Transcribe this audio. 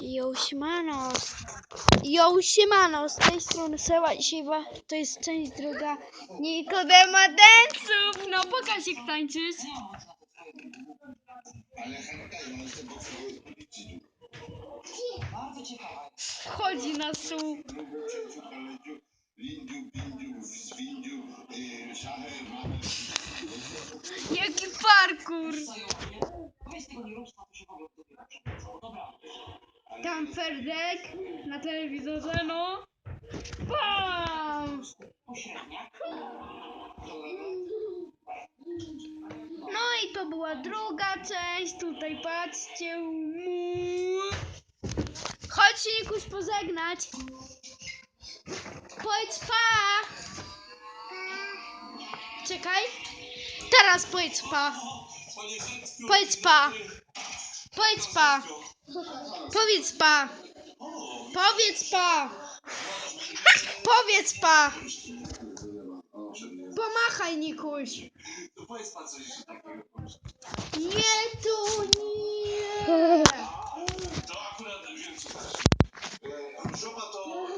Yo, siemano. Yo, siemano. Z tej strony Seba. Dzisiaj to jest część druga Nikodema Densów. No, pokaż jak tańczysz. Wchodzi na słuch. Jaki parkour. Tam Ferdek na telewizorze, no. Bam! No i to była druga część. Tutaj patrzcie. Chodź się Nikuś pożegnać. Powiedz pa. Czekaj. Teraz powiedz pa. Powiedz pa. Powiedz pa. Powiedz pa. Powiedz pa. Powiedz pa. Pomachaj, Nikuś. Nie tu, nie. To akurat wiem, co to